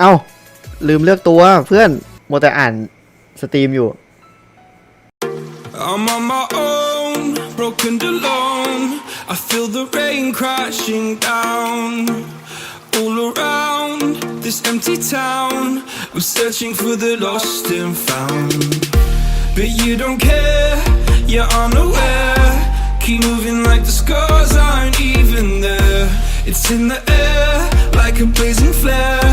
เอ้า ลืมเลือกตัวเพื่อนมัวแต่อ่านสตรีมอยู่ I'm on my own, broken and alone. I feel the rain crashing down all around this empty town. I'm searching for the lost and found, but you don't care. You're unaware. Keep moving like the scars aren't even there. It's in the air like a blazing flare.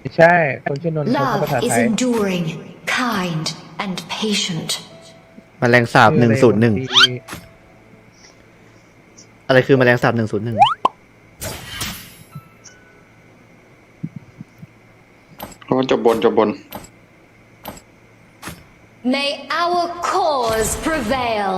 ไม่ใช่ คนชื่อนนท์เขาภาษา Love ไท is ย enduring, kind, and patient. แมลงสาบหนึ่งศูนย์หนึ่งอะไรคือแมลงสาบหนึ่งศูนย์หนึ่งเพราะว่าจบบนจบบน May our cause prevail.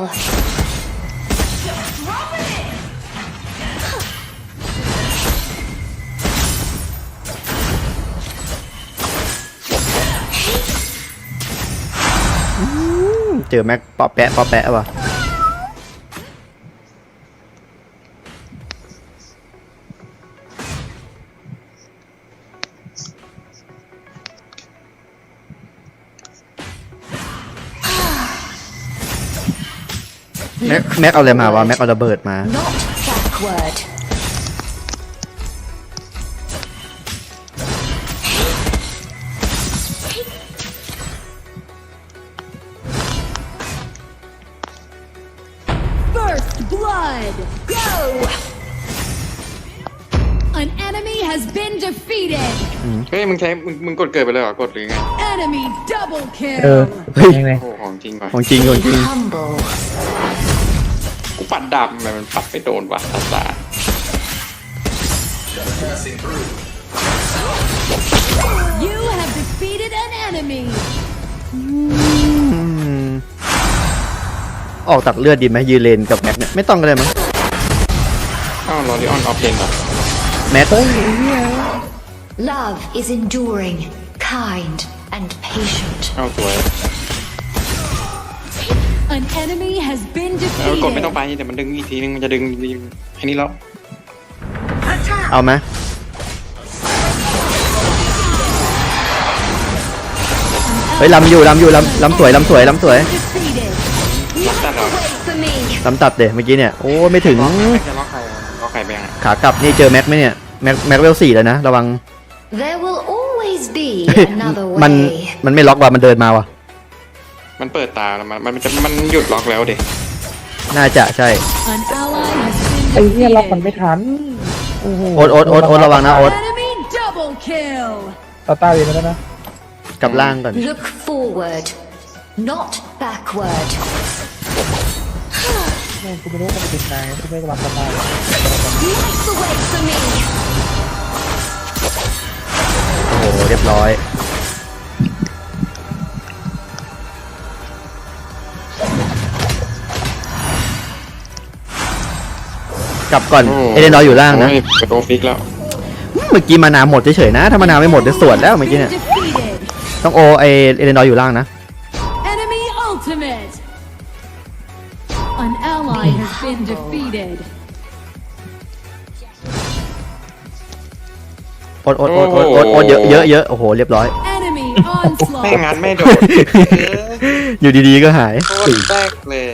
เจอแม็กปอแปะปอแปะว่ะแม็กแม็กเอาอะไรมาวะแม็กเอาระเบิดมา defeated! เฮ้ยมึงใช้มึงมึงกดเกิดไปเลยเหรอกดหรือไง Enemy double เออ kill! เฮ้ยยังไง โอ้ของจริงว่ะของจริงของจริง Humble. กูปัดดาบทำไมมันปัดไม่โดนวะตาตา You have defeated an enemy! อืมออกตัดเลือดดีไหมยืนเลนกับแม็กเนี่ยไม่ต้องก็ได้มั้งอ้าวลอริออนออฟเลนเหรอ แม็ก Love is enduring, kind, and patient. อ้าวสวย An enemy has been เออกดไม่ต้อง defeated! ไปแต่มันดึงอีกทีนึงมันจะดึงไอ้นี่แล้วเอาไหมเฮ้ยลำอยู่ลำอยู่ลำลำสวยลำสวยลำสวย Defeated! ล็อกตัดเหรอ For me. ลำตัดเดเมื่อกี้เนี่ย โอ้ไม่ถึงล็อกใครจะล็อกใคร ขากลับนี่เจอแม็กไหมเนี่ยแม็กแม็กเวลสี่แล้วนะระวัง There will always be another มัน way. มันไม่ล็อกว่ะมันเดินมาว่ะ มันเปิดตาแล้วมันมันจะมันหยุดล็อกแล้วเด็น่าจะใช่ An ally has been ไอ้เนี่ยล็อกมัน defeated! ไม่ทันโอ้โหโอ๊ตโอ๊ตโอ๊ตโอ๊ตระวังนะโอ๊ต Enemy double kill! ตาตาเรียนมาแล้วนะกลับล่างก่อน Look forward, not backward. แม่งกูไม่รู้ว่ามันเป็นนายกูไม่ระวังตาตา Light the way for me. โอ้โหเรียบร้อยกลับก่อน เอเดนดอร์อยู่ล่างนะโอ้ยกระโดดฟิกแล้ว เมื่อกี้มานาหมดเฉยๆนะ ถ้ามานาไม่หมดจะสวดแล้วเมื่อกี้เนี่ย Defeated! ต้องโอไอเอเดนดอร์อยู่ล่างนะ โอ๊ตโอ๊ตโอ๊ตโอ๊ตโอ๊ตโอ๊ตเยอะเยอะเยอะโอ้โหเรียบร้อย Enemy ไม่ onslaught! งั้นไม่โดดเอออยู่ดีๆก็หายโคตรแรกเลย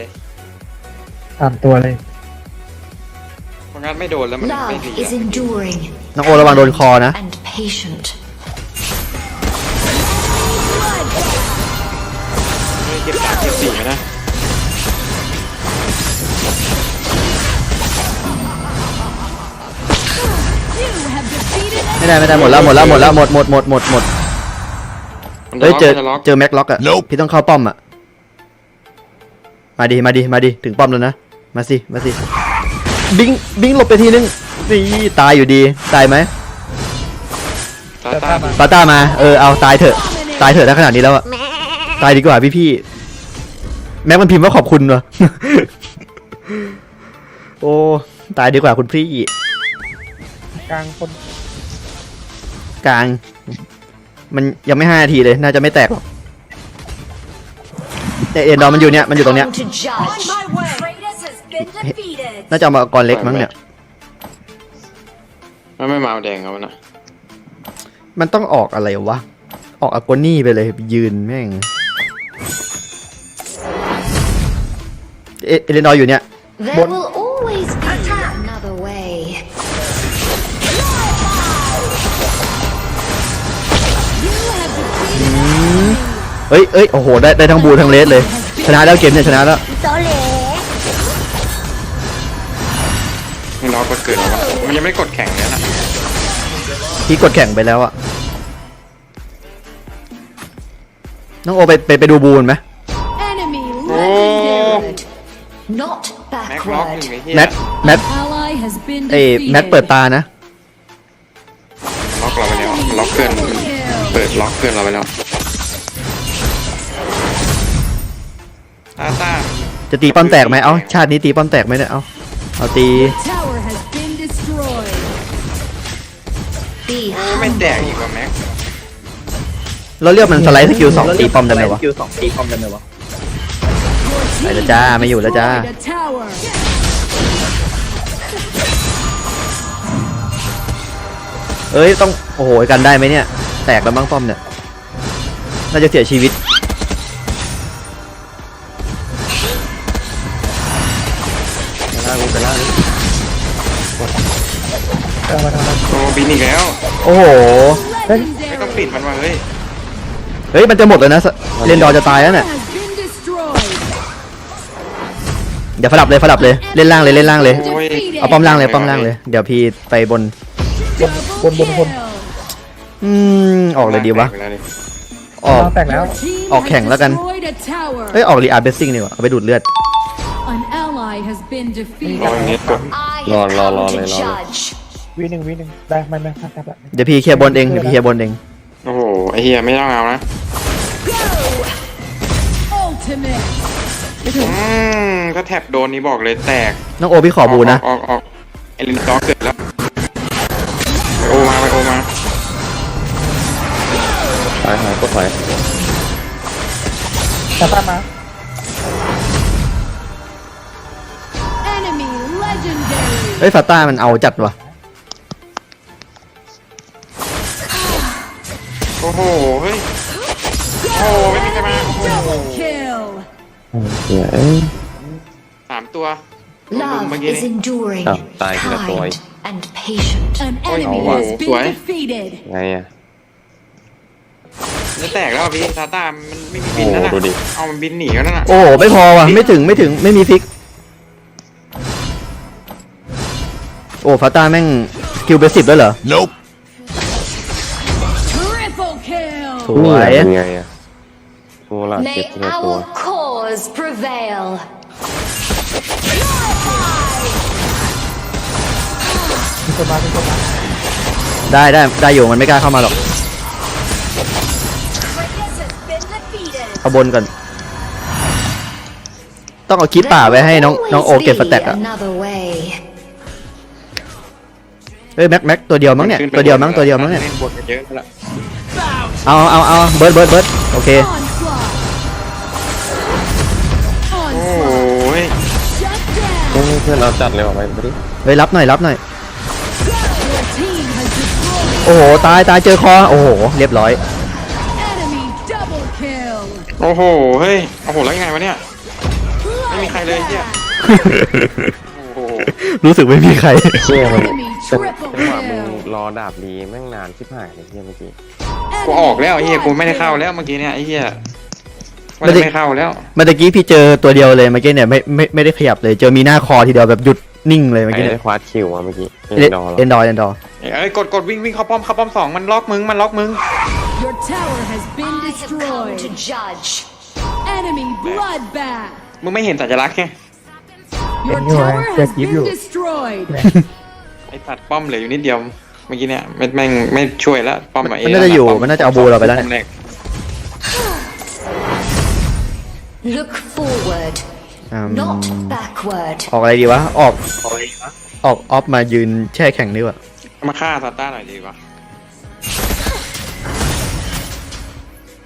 ตามตัวเลยเพราะงั้นไม่โดนแล้วมันไม่ Love ดี is enduring น้องโอระวังโดนคอนะ and patient. ไม่เก็บสามเก็บสี่ไหมนะ ไม่ได้ไม่ได้หมดแล้วหมดแล้วหมดแล้วหมดหมดหมดหมดหมดมันจะเฮ้ยล็อกเจอมันจะล็อกเจอแม็กล็อกอะพี่ต้องเข้าป้อมอะมาดิมาดิมาดิถึงป้อมแล้วนะ มาสิมาสิบิงบิงหลบไปทีนึงนี่ตายอยู่ดีตายไหมตาตาปาต้ามาเออเอาตายเถอะ Dominating! ตายเถอะถ้าขนาดนี้แล้วอะตายดีกว่าพี่พี่ๆแม็กมันพิมพ์ว่าขอบคุณวะ โอ้ตายดีกว่าคุณพี่ กลางคน กลาง มันยังไม่ห้านาทีเลย น่าจะไม่แตกหรอกแต่เอ็นดอร์มันอยู่เนี้ยมันอยู่ตรงเนี้ย Come to judge. My way. Kratos has been defeated. น่าจะเอามากรเล็กมั้งเนี่ย มันไม่มาเอาแดงเอานะมันต้องออกอะไรวะ ออกอากนี่ไปเลยยืนแม่ง เอเอเลนดอร์อยู่เนี่ย There will เอ้ยเอ้ยโอ้โห ได้ได้ทั้งบูทั้งเลสเลย ชนะแล้วเกมเนี่ยชนะแล้วไม่รอกดเกิดแล้ววะมันยังไม่ได้กดแข่งเลยนะพี่กดแข่งไปแล้วอะน้องโอไปไปไปดูบูนไหม Enemy โอ้ legendary. Not แม็กล็อกห backward. นึ่งไอ้เหี้ยแมทแมท Ally has been เอ้ย defeated. แมทเปิดตานะ ล็อกเราไปแล้วล็อกเพื่อนเปิดล็อกเพื่อนเราไปแล้ว ตาตาจะตีป้อมแตกไหมเอ้าชาตินี้ตีป้อมแตกไหมเนี่ยเอ้าเอาตี Tower has been destroyed. Be ไม่แตก humble. อีกว่าแม็กเราเรียกมันสไลด์สกิลสองตีป้อมได้ไหมวะ Your ไปแล้ว team จ้า has ไม่อยู่แล้วจ้า destroyed a tower. เอ้ยต้องโอ้โหกันได้ไหมเนี่ย แตกแล้วมั้งป้อมเนี่ยน่าจะเสียชีวิต อ้บินอีกแล้ว โอ้โหไม่ต้อง Legendary. ปิดมันว่ะเฮ้ยเฮ้ยมันจะหมดแล้วนะเลนดอร์จะตายแล้วเนี่ย Has been destroyed. เดี๋ยวฝดับเลยฝดับเลย เล่นล่างเลยเล่นล่างเลย โอ้ยเอาป้อมล่างเลยป้อมล่างเลย เดี๋ยวพี่ไปบนบนบนบนอืม ออกเลยดีวะแตกไปแล้ดิออกกลางแตกแล้ว Your team ออกแข่ง has แล้วกัน destroyed a tower. เฮ้ย ออกรีอาร์เบสซิ่งดีกว่าเอาไปดูดเลือด An ally has been รอ defeated. เน็ตกด I Lo- have lo- come lo- to lo- lo- judge. วีหนึ่งวีหนึ่งได้ไม่ไม่ครับครับเดี๋ยวพี่เคลียร์บนเองเดี๋ยวพี่เคลียร์บนเองโอ้โหไอ้เหี้ยไม่ต้องเอานะ Ultimate. อืมถ้าแท็บโดนนี่บอกเลยแตกน้องโอพี่ขอบูนะออกออกออกไอลินด็อกเกิดแล้วไปโอมาไปโอมาหายหายกดถอยตาตามมา Enemy legendary. เฮ้ยฟาต้ามันเอาจัดว่ะ โอ้โหเฮ้ยโอ้โหไม่มีใครมาโอ้โห Double kill. สามตัว Love เมื่อกี้ is นี่ enduring, Ah, tayo sila to ay. kind, and patient. An Ôi, enemy wow, has been tuổi. defeated. ไงอะ จะแตกแล้วอะพี่ซาต้ามันไม่มีบินนั่นน่ะโอ้ดูดิ เอามันบินหนีแล้วนั่นน่ะโอ้โหไม่พอว่ะไม่ถึงไม่ถึงไม่มีฟิก โอ้ฟาต้าแม่งสกิลเบสิบด้วยเหรอ Triple สวยเป็นไงอะโอ้ล่ะเจ็บ May ทีละตัว our cause prevail. มีคนมามีคนมาได้ได้ได้อยู่มันไม่กล้าเข้ามาหรอก Kratos has been defeated. เอาบนก่อน ต้องเอาคลิปป่าไว้ให้น้องน้องโอ Always เก็บส be แต็กอะ Another way. เฮ้ยแม็กแม็กตัวเดียวมั้งเนี่ยขึ้ไปตัวเดียวมั้งตัวเดียวมั้งเนี่ย ล่บนเยอะแล้ว เอาเอาเอาเบิร์ดเบิร์ดเบิร์ดโอเค Onslaught. โอ้ Onslaught. ย Shut down. เฮ้ยเพื่อนเราจัดเลยว่ะไปไปดิเฮ้ยรับหน่อยรับหน่อย Your team has destroyed. โอ้โหตายตายเจอคอโอ้โหเรียบร้อย Enemy double kill. โอ้โห เฮ้ย โอ้โห แล้วยังไงวะเนี่ย ไม่มีใครเลยเหี้ยโอ้โหรู้สึกไม่มีใคร เชี่ยมัน Enemy จัง triple หวะมึง kill. รอดาบดีแม่งนานชิบหายเลยเฮียเมื่อกี้ กูออกแล้วไอ้เหี้ยกูไม่ได้เข้าแล้วเมื่อกี้เนี่ยไอ้เหี้ยไม่ไม่ได้ได้เข้าแล้วเมื่อกี้พี่เจอตัวเดียวเลยเมื่อกี้เนี่ยไม่ไม่ไม่ได้ขยับเลย เจอมีหน้าคอทีเดียวแบบหยุดนิ่งเลยเมื่อไอ้กี้ได้เนี่ยควาดคิวมาเมื่อกี้เอ็นดอร์เอ็นดอร์เอ็นดอร์เอ้ยกดกดวิ่งวิ่งเข้าป้อมเข้าป้อมสองมันล็อกมึงมันล็อกมึง Your tower has been I have come to destroyed. judge. Enemy bloodbath. มึงไม่เห็นสัญลักษณ์ไง Your Anyway, tower has just give been you- destroyed. ไอ้ตัดป้อมเหลืออยู่นิดเดียว เมื่อกี้เนี่ยไม่แม่งไม่ช่วยแล้วป้อมอะมันน่าจะอยู่มันน่าจะเอาบูเราไปแล้วเนี่ยป้อมรก Look forward, อืม not backward. ออกอะไรดีวะ ออก ออกออฟมายืนแช่แข็งดีกว่า มาฆ่าซาต้าหน่อยดีกว่า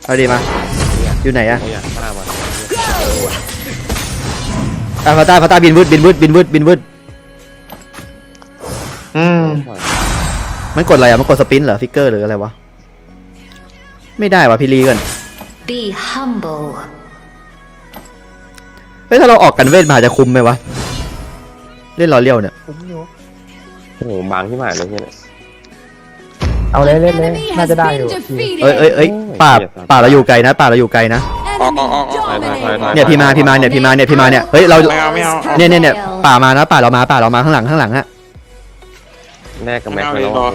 เอาดีมา อยู่ไหนอะไม่อยากฆ่ามันอะพาต้าพาต้าบินวืดบินวืดบินวืดบินวืดอืม มันกดอะไรอะมันกดสปินเหรอฟิกเกอร์หรืออะไรวะ ไม่ได้วะพี่ลีก่อน Be humble. เฮ้ยถ้าเราออกกันเวทมาจะคุ้มไหมวะ เล่นรอเลี้ยวเนี่ย ผมอยู่โอ้โหบางที่หมายเลยเนี่ย เอาเลยเล่นเลย Enemy น่า has จะได้อ been ยู่ defeated. เอ้ยเอ้ยเอ้ยโอ้ยป่าเหี้ยป่าเราอยู่ไกลนะ ป่าเราอยู่ไกลนะ Enemy Oh, oh, oh, oh, dominated. เนี่ยพี่มาพี่มาเนี่ยพี่มาเนี่ยพี่มาเนี่ย เฮ้ยเรา ไม่เอาไม่เอา เนี่ยเนี่ยเนี่ยป่ามานะป่าเรามาป่าเรามาข้างหลังข้างหลังฮะ แลกกับแม็กเอาไปเลยแล้วรอ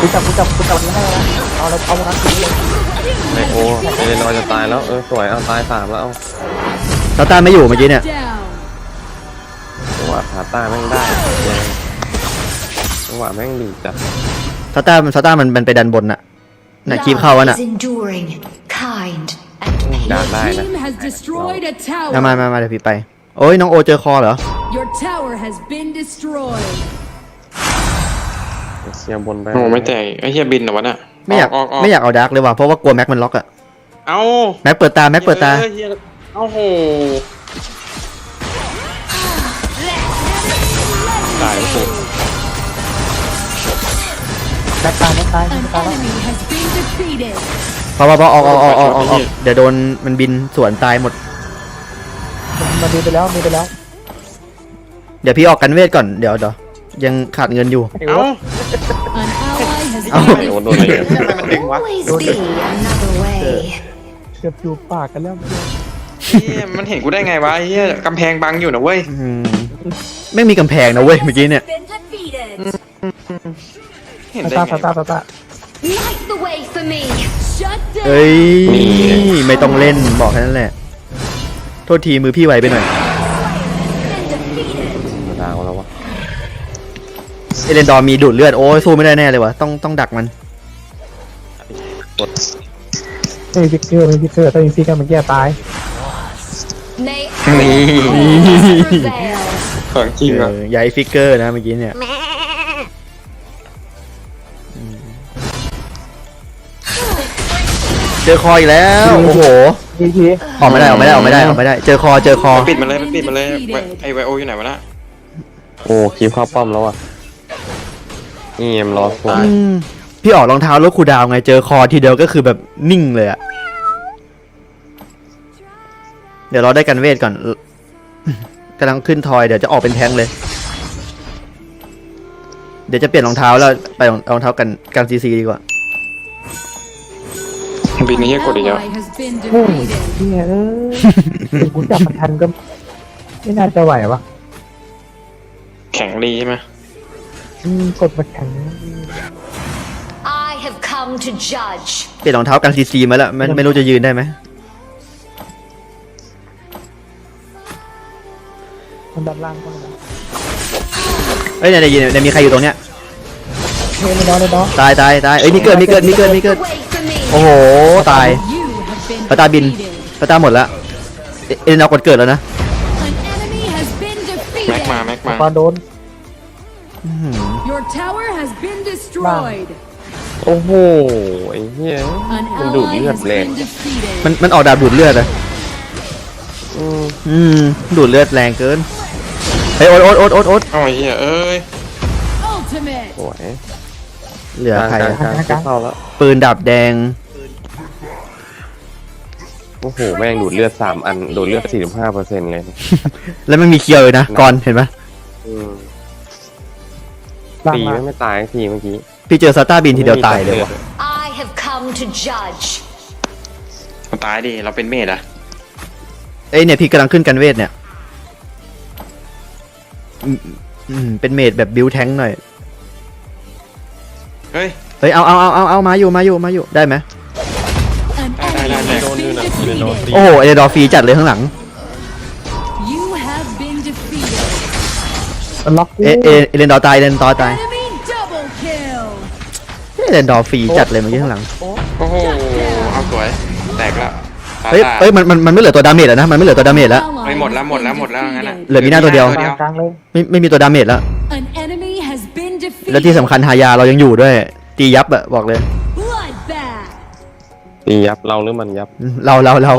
กูจับกูจับกูจับนี้ให้แล้วเอาแล้วเอาแล้วกินเลยไม่โอ้เอเลนอยจะตายแล้วเออสวยเอาตายสามแล้วเอาซาต้าไม่อยู่เมื่อกี้เนี่ย Down. จังหวะขาต้าแม่งได้แรงจังหวะแม่งดีจัดซาต้าซาต้ามันมันไปดันบนน่ะน่ะคีบเข้า Love วะน่ะ is enduring, kind, and ด่า patient. ได้นะ Team has destroyed a มามา tower. มามาเดี๋ยวพี่ไป โอ้ยน้องโอเจอคอเหรอ Your tower has been destroyed. เชียร์บนไปโอ้ไม่แตกไอ้เฮียบินเหรอวะน่ะไม่อยากออกออกไม่อยากเอาดาร์กเลยว่ะเพราะว่ากลัวแม็กมันล็อกอะเอาแม็กเปิดตาแม็กเปิดตาเออเหี้ยเอ้าโหตายโหแบ็คตายแบ็คตาย An แบ็คตายแล้ว enemy has been defeated. พอพอพอออกออกออกออกออกออกเดี๋ยวโดนมันบินสวนตายหมด มันดีไปแล้วดีไปแล้วเดี๋ยวพี่ออกกันเวทก่อนเดี๋ยวเดี๋ยวยังขาดเงินอยู่ เอ้า An ally has Oh. been ไอ้โอ้โดนอะไรกันทำไมมันดึงวะ Always be another way. เกือบอยู่ปากกันแล้วเฮียมันเห็นกูได้ไงวะไอ้เฮียกำแพงบังอยู่นะเว้ยอืมไม่มีกำแพงนะเว้ยเมื่อกี้เนี่ย been defeated. เห็นตาได้ตาไงตาตาตา Light the way for me. Shut down. เอ้ย ไม่ต้องเล่นบอกแค่นั้นแหละโทษทีมือพี่ไวไปหน่อยดาวแล้ววะเอเลนดอร์มีดูดเลือดโอ้ยสู้ไม่ได้แน่เลยวะต้องต้องดักมันกดไม่มีฟิกเกอร์ไม่มีฟิกเกอร์ถ้ามีฟิกเกอร์มันแก้ตาย May นี่ always prevail. ของจริงเออะอใหญ่ฟิกเกอร์นะเมื่อกี้เนี่ยอืมเจอคออีกแล้ว โอ้โห ทีทีออกไม่ได้ออกไม่ได้ออกไม่ได้ออกไม่ได้ เจอคอเจอคอ ปิดมันเลยมันปิดมันเลยไวไอไวโออยู่ไหนวะน่ะโอ้คีบเข้าป้อมแล้วอะนี่เอ็มรอสวยอืมพี่ออกรองเท้าลดคูลดาวน์ไงเจอคอทีเดียวก็คือแบบนิ่งเลยอะเดี๋ยวเราได้กันเวทก่อนเออกำลังขึ้นทอยเดี๋ยวจะออกเป็นแท้งเลย เดี๋ยวจะเปลี่ยนรองเท้าแล้วไปรองรองเท้ากันกันซีซีดีกว่า บินไอ้เฮียกดอีกแล้ว Ally has been โอ้ย defeated. เฮียเอ้ยกูจับมันทันก็ ไม่น่าจะไหววะแข็งรีใช่ไหมอืมกดมาแข็ง I have come to judge. เปลี่ยนรองเท้ากันซีซีมาแล้วไม่ไม่รู้จะยืนได้ไหมมันดันล่างก็เลยนะเอ้ยเนี่ยเนี่ยเนี่ยมีใครอยู่ตรงเนี้ยเฮ้ยไม่น้อยเลยเนาะตายตายตายเอ้ยมีเกิดมีเกิดมีเกิดมี Light เกิด the way for me. โอ้โห ตาย You have been ปาตาบิน defeated. ปาตาหมดแล้วเอเอ็นเอากดเกิดแล้วนะ An enemy has been แม็กมา defeated. แม็กมาปาโดนอื้อหือ Your tower has been destroyed. โอ้โหไอ้เหี้ย An มันดูด ally เลือด has แรง been defeated. มันมันออกดาบดูดเลือดอะอืมอืมดูดเลือดแรงเกินเฮ้ยโอ๊ตโอ๊ตโอ๊ตโอ๊ตโอ๊ตเอ้าไอ้เฮียเอ้ย Ultimate. สวย เหลือกลางใครกลางอะกลางคีบเข้าแล้ว ปืนดาบแดง โอ้โห แม่งดูดเลือดสามอัน ดูดเลือดสี่สิบห้าเปอร์เซ็นต์เลยแล้วมันมีเคียวเลยนะก่อนเห็นปะอืมล่างตีมาแม่งไม่ตายสักทีเมื่อกี้พี่เจอซาต้าบินทีเดียวตายเลยว่ะ I have come to judge. มันตายดิ เราเป็นเมดอะเอ้ยเนี่ยพี่กำลังขึ้นกันเวทเนี่ยอืมอืมเป็นเมดแบบบิวแทงค์หน่อย เฮ้ย เฮ้ยเอาเอาเอาเอาเอามาอยู่มาอยู่มาอยู่ได้ไหม An Dai, dai, enemy dai, has dai. been Dai, dai, dai. defeated. โอ้โหเอเดดอร์ฟรีจัดเลยข้างหลัง You have been defeated. มันล็อกกูเอเอเอเลนดอร์ตายเอเลนดอร์ตาย Enemy double kill. เอเลนดอร์ฟรีจัดเลยเมื่อกี้ข้างหลัง โอ้โห เอาสวย แตกแล้วซาเฮ้ยต้าเฮ้ยมันมันมันไม่เหลือตัวดาเมจแล้วนะมันไม่เหลือตัวดาเมจแล้ว Ally ไม่หมดแล้ว has หมดแล้ว been หมดแล้ว งั้นอะ defeated. เหลือมีหน้าตัวเดียว กลางกลางเลยไม่ไม่มีตัวดาเมจแล้ว An enemy has been แล้วที่ defeated. สำคัญหายาเรายังอยู่ด้วย ตียับอะบอกเลย Bloodbath. ตียับเราหรือมันยับ เราเราเรา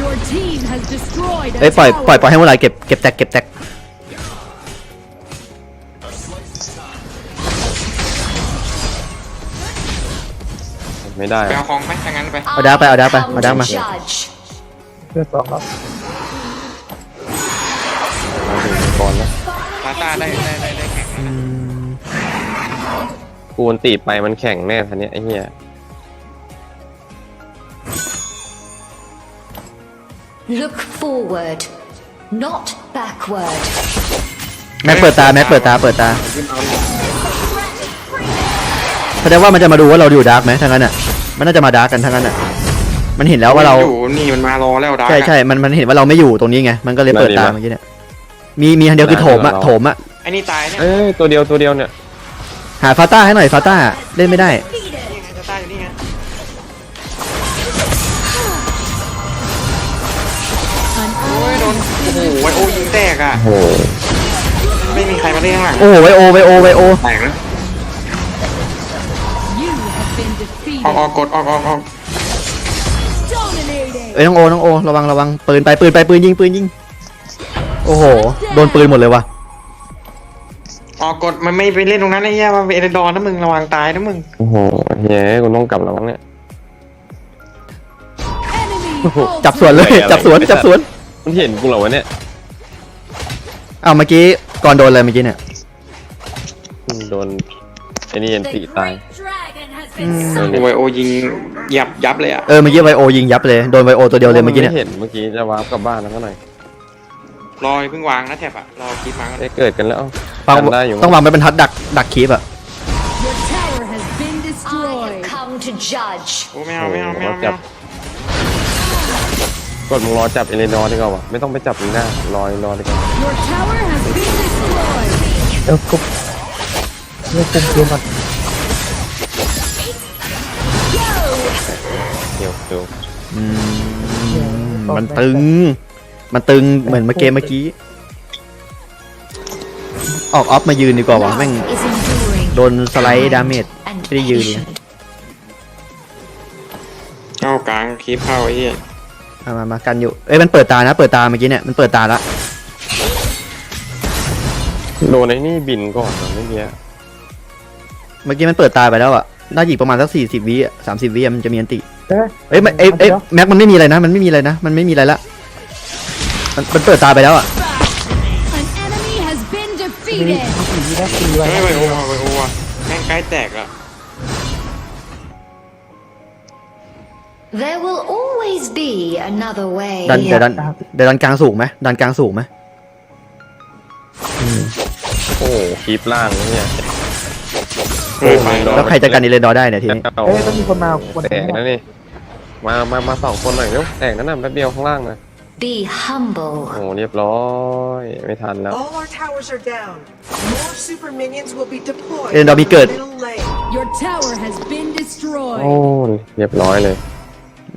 Your team has destroyed a เอ้ยปล่อย tower. ปล่อยปล่อยให้เวลาเก็บเก็บแตกเก็บแตกไม่ได้ไปเอาของไหมถ้างั้นไป เอาดาร์กไปเอาดาร์กไป I เอา come ดาร์ก to มา judge. เพื่อสองแล้วเราถึงก่อนนะซาต้าได้ได้ได้ได้แข่งกูนตีไปมันแข่งแน่ทันเนี้ยไอ้เหี้ย Look forward, not backward. แม็กเปิดตาแม็กเปิดตาเปิดตาแสดงว่ามันจะมาดูว่าเราอยู่ดาร์กไหมทั้งนั้นอะมันน่าจะมาดาร์กกันทั้งนั้นอะมันเห็นแล้วว่าเรา อยู่นี่มันมารอแล้วดาร์กใช่ใช่มันมันเห็นว่าเราไม่อยู่ตรงนี้ไงมันก็เลยเปิดตาเมื่อกี้เนี่ย มีมีอันเดียวคือโถมอะโถมอะไอ้นี่ตายเนี่ยเอ้ยตัวเดียวตัวเดียวเนี่ย หาฟาต้าให้หน่อยฟาต้าเล่นไม่ได้ นี่ไงซาต้าอยู่นี่ไง An โอ้ย ally โดนโอ้โหไวโอยิงแตกอะโอ้โหไม่มีใครมาเล่นข้างหลังโอ้ไวโอไวโอไวโอแตกแล้ว you have been ออกออก defeated. กดออกออกออก Dominating. เอ้ยน้องโอน้องโอระวังระวังปืนไปปืนไปปืนยิงปืนยิง โอ้โห โดนปืนหมดเลยว่ะ ออกกดมันไม่ไปเล่นตรงนั้นไอ้เหี้ยมันเป็นเอเดนดอนนะมึงระวังตายนะมึง โอ้โหเฮ้ยกูต้องกลับแล้วมั้งเนี่ย Enemy holds จับสวนเลยอะไรจับสวนไม่จับสวน มันเห็นกูเหรอวะเนี่ยอ้าวเมื่อกี้ก่อนโดนอะไรเมื่อกี้เนี่ยโดนไอ้นี่ยัน The ตีตาย great dragon has been โดนไวโอยิงยับยับเลยอะ เออเมื่อกี้ไวโอยิงยับเลย โดนไวโอตัวเดียวเลยเมื่อกี้เนี่ยไเห็นเมื่อกี้จะวาร์ปกลับบ้านแล้วก็หน่อยร อเพิ่งวางนะแท็บอะรอคลิปมาก่อนได้เกิดกันแล้วฟังจำได้อยู่ต้องวางไปบรรทัดดักดักคีบอะ Your tower has been I have destroyed. come to judge. โอ้ไม่เอาไม่เอาไม่เอาไม่เอากดมึงรอจับเอเลนอร์ดีกว่าวะไม่ต้องไปจับมึงหน้ารอรอดีกว่า Your tower has been destroyed. เดี๋ยวกุ๊บเดี๋ยวกุ๊บเกมก่อนเดี๋ยวเดี๋ยวมันตึง มันตึงเหมือนเมื่อเกมเมื่อกี้ ออกออฟมายืนดีกว่าวะแม่ง Love is enduring โดนสไลด์ดาเมจ and ไม่ได้ยืนเลย patient. เข้ากลางคลิปเข้าไอ้เหี้ยมามามากันอยู่ เอ้ยมันเปิดตานะ เปิดตาเมื่อกี้เนี่ยมันเปิดตาละโดนไอ้นี่บินก่อนเหรอไม่เนี้ยเมื่อกี้มันเปิดตาไปแล้วอะน่าจะอีกประมาณสักสี่สิบวิสามสิบวิอะมันจะมีอันติเอ้ยเอ้ยมันเอ้ยเอ้ยแม็กมันไม่มีอะไรนะ มันไม่มีอะไรนะ มันไม่มีอะไรละ มันมันเปิดตาไปแล้วอะ An enemy has been มี defeated. มีได้สี่ไว้เฮ้ยไวโอไวโออะแม่งใกล้แตกอะ There will always be another way. ดันเดี๋ยวดันเดี๋ยวดันกลางสูงไหมดันกลางสูงไหมโอ้โหคลิปล่างเนี่ยเฮ้ยไปแล้วใครจะกันอีเลนดอร์ได้เนี่ยทีนี้เอาเอ้ยต้องมีคนมาคนแตกนะนี่มามามาสองคนหน่อยเร็วแตกนั่นน่ะแป๊บเดียวข้างล่างนะ Be humble. โอ้โหเรียบร้อย ไม่ทันแล้ว All our towers are down. More super minions will be deployed. เอ็นดอร์มีเกิด Middle lane. Your tower has been โอ้ destroyed. เรียบร้อยเลย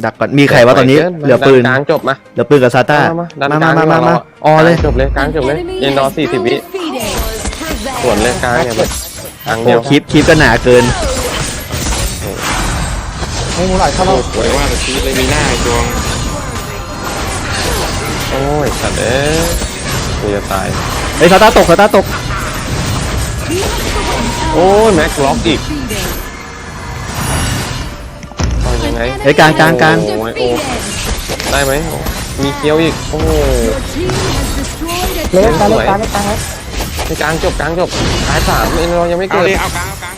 ดักก่อนมีใครวะตอนนี้ เหลือปืน กลางจบมาเหลือปืนกับซาต้า มาดันมากลามางมามาดีกว่มาเรอ๋อเลยกางจบเลยกลางจบเลย An enemy เอ็นดอ has สี่สิบ been วิ defeated. ส่วนเลยกลางเนี่ยแบบกลางโอ้เดียวคลิปคลิปก็หนาเกิน ให้มูหลายเข้าเราสวยว่าแต่ชีเลยมีหน้าไอ้ดวง โอ้ยสัตว์เอ้ยกูจะตายเฮ้ยซาต้าตกซาต้าตก โอ้ยแม็กล็อกอีกเอายังไงเฮ้ยกลางกลางกลาง โอ้ยโอ้ defeated. ได้ไหมมีเคี้ยวอีก โอ้เล่นกลาเล่นกาเล่นกลางเลยในกลางจบกลางจบตายสามเอ็นเรายังไม่เอาเกิดเลยเอากลางเอากลาง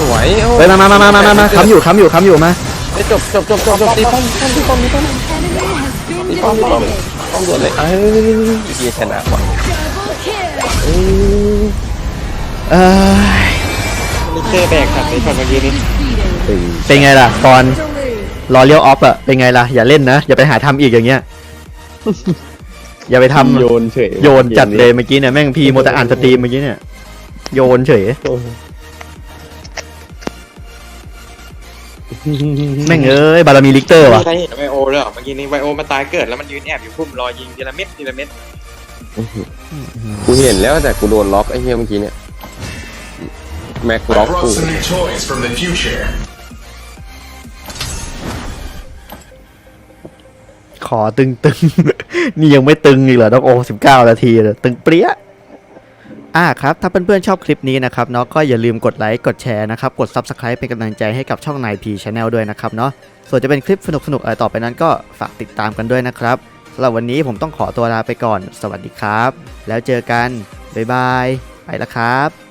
สวยโอ้เฮ้ยมามามามามามาค้ำอยู่ค้ำอยู่ค้ำอยู่มาเฮ้ยจบจบจบจบจบตีป้อม enemy has been ตีป้อม ตีป้อม defeated. ป้อมด่วนเลยเอ้ยเกียชนะว่ะ Double kill. เอ้ยลิเตอร์แตกสัตว์ที่ช็อตเมื่อกี้นี้เป็นไงล่ะก่อนรอเลี้ยวออฟอะเป็นไงล่ะ อย่าเล่นนะ อย่าไปหาทำอีกอย่างเงี้ย อย่าไปทำโยนเฉยโยนจัดเลยเมื่อกี้เนี่ยแม่งพีโมแต่อ่านสตรีมเมื่อกี้เนี่ย โยนเฉย โอ้ แม่งเอ้ยบารมีลิกเตอร์มีว่ะ ใครเห็นไวโอเลยเหรอเมื่อกี้นี้ไวโอมาตายเกิดแล้วมันยืนแอบอยู่พุ่มรอยิงทีละเม็ดทีละเม็ดกูเห็นแล้วแต่กูโดนล็อกไอ้เหี้ยเมื่อกี้เนี่ยแม็กล็อกกู new toys from the future. ขอตึงตึง นี่ยังไม่ตึงอีกเหรอน้องโอสิบเก้านาทีเลยตึงเปรี้ย อ่าครับ ถ้าเพื่อนๆชอบคลิปนี้นะครับเนาะก็อย่าลืมกดไลค์กดแชร์นะครับกด Subscribe เป็นกำลังใจให้กับช่องนายพีชาแนลด้วยนะครับเนาะส่วนจะเป็นคลิปสนุกๆอะไรต่อไปนั้นก็ฝากติดตามกันด้วยนะครับสำหรับวันนี้ผมต้องขอตัวลาไปก่อน สวัสดีครับ แล้วเจอกันบ๊ายบายไปแล้วครับ